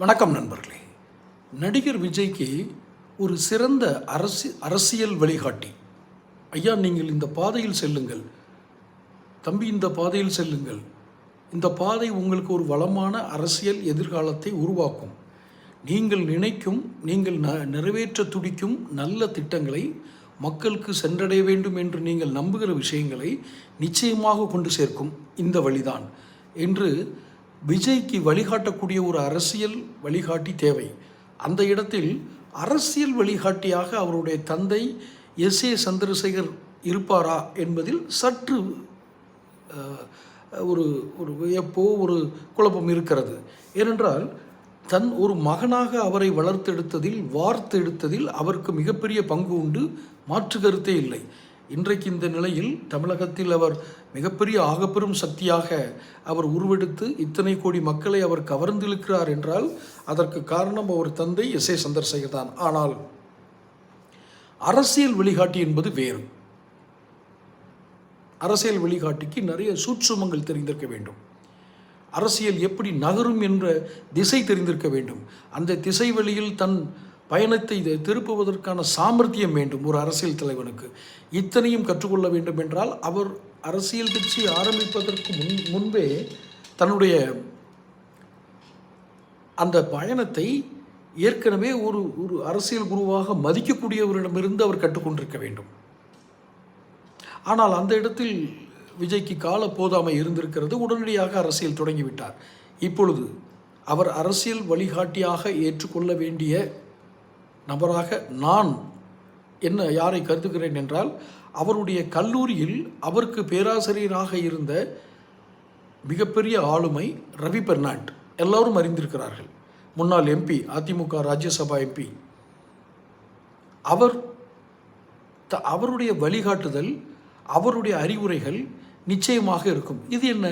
வணக்கம் நண்பர்களே. நடிகர் விஜய்க்கு ஒரு சிறந்த அரசி அரசியல் வழிகாட்டி. ஐயா நீங்கள் இந்த பாதையில் செல்லுங்கள். தம்பி இந்த பாதையில் செல்லுங்கள். இந்த பாதை உங்களுக்கு ஒரு வளமான அரசியல் எதிர்காலத்தை உருவாக்கும். நீங்கள் நினைக்கும் நீங்கள் ந நிறைவேற்ற துடிக்கும் நல்ல திட்டங்களை மக்களுக்கு சென்றடைய வேண்டும் என்று நீங்கள் நம்புகிற விஷயங்களை நிச்சயமாக கொண்டு சேர்க்கும் இந்த வழிதான். என்று விஜய்க்கு வழிகாட்டக்கூடிய ஒரு அரசியல் வழிகாட்டி தேவை. அந்த இடத்தில் அரசியல் வழிகாட்டியாக அவருடைய தந்தை எஸ் ஏ சந்திரசேகர் இருப்பாரா என்பதில் சற்று ஒரு ஒரு வியப்போ ஒரு குழப்பம் இருக்கிறது. ஏனென்றால் தன் ஒரு மகனாக அவரை வளர்த்தெடுத்ததில் வார்த்தெடுத்ததில் அவருக்கு மிகப்பெரிய பங்கு உண்டு. மாற்று கருத்தே இல்லை. இன்றைக்கு இந்த நிலையில் தமிழகத்தில் அவர் மிகப்பெரிய ஆகப்பெரும் சக்தியாக அவர் உருவெடுத்து இத்தனை கோடி மக்களை அவர் கவர்ந்திருக்கிறார் என்றால் அதற்கு காரணம் அவர் தந்தை எஸ் ஏ சந்திரசேகர் தான். ஆனால் அரசியல் வழிகாட்டி என்பது வேறு. அரசியல் வழிகாட்டிக்கு நிறைய சூட்சுமங்கள் தெரிந்திருக்க வேண்டும். அரசியல் எப்படி நகரும் என்ற திசை தெரிந்திருக்க வேண்டும். அந்த திசை வழியில் தன் பயணத்தை இதை திருப்புவதற்கான சாமர்த்தியம் வேண்டும் ஒரு அரசியல் தலைவனுக்கு. இத்தனையும் கற்றுக்கொள்ள வேண்டும் என்றால் அவர் அரசியல் கட்சி ஆரம்பிப்பதற்கு முன் முன்பே தன்னுடைய அந்த பயணத்தை ஏற்கனவே ஒரு ஒரு அரசியல் குருவாக மதிக்கக்கூடியவரிடமிருந்து அவர் கற்றுக்கொண்டிருக்க வேண்டும். ஆனால் அந்த இடத்தில் விஜய்க்கு கால போதாமை இருந்திருக்கிறது. உடனடியாக அரசியல் தொடங்கிவிட்டார். இப்பொழுது அவர் அரசியல் வழிகாட்டியாக ஏற்றுக்கொள்ள வேண்டிய நபராக நான் என்ன யாரை கருதுகிறேன் என்றால் அவருடைய கல்லூரியில் அவருக்கு பேராசிரியராக இருந்த மிகப்பெரிய ஆளுமை ரவி பெர்னாண்ட். எல்லோரும் அறிந்திருக்கிறார்கள். முன்னாள் எம்பி அதிமுக ராஜ்யசபா எம்பி அவர் த அவருடைய வழிகாட்டுதல் அவருடைய அறிவுரைகள் நிச்சயமாக இருக்கும். இது என்ன?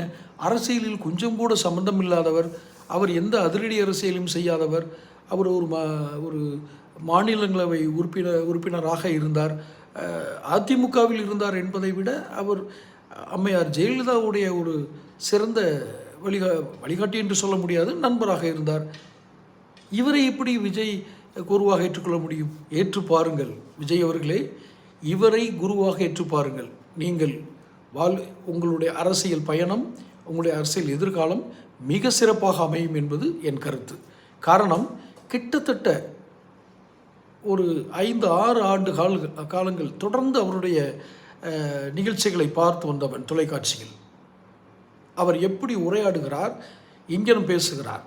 அரசியலில் கொஞ்சம் கூட சம்பந்தம் இல்லாதவர் அவர் எந்த அதிரடி அரசியலையும் செய்யாதவர் அவர் ஒரு ம ஒரு மாநிலங்களவை உறுப்பினர் உறுப்பினராக இருந்தார். அதிமுகவில் இருந்தார் என்பதை விட அவர் அம்மையார் ஜெயலலிதாவுடைய ஒரு சிறந்த வழிகா வழிகாட்டி என்று சொல்ல முடியாது நண்பராக இருந்தார். இவரை எப்படி விஜய் குருவாக ஏற்றுக்கொள்ள முடியும்? ஏற்று பாருங்கள். விஜய் அவர்களே இவரை குருவாக ஏற்று பாருங்கள். நீங்கள் வாழ் உங்களுடைய அரசியல் பயணம் உங்களுடைய அரசியல் எதிர்காலம் மிக சிறப்பாக அமையும் என்பது என் கருத்து. காரணம் கிட்டத்தட்ட ஒரு ஐந்து ஆறு ஆண்டு கால காலங்கள் தொடர்ந்து அவருடைய நிகழ்ச்சிகளை பார்த்து வந்தவன் தொலைக்காட்சியில். அவர் எப்படி உரையாடுகிறார் இங்கனம் பேசுகிறார்.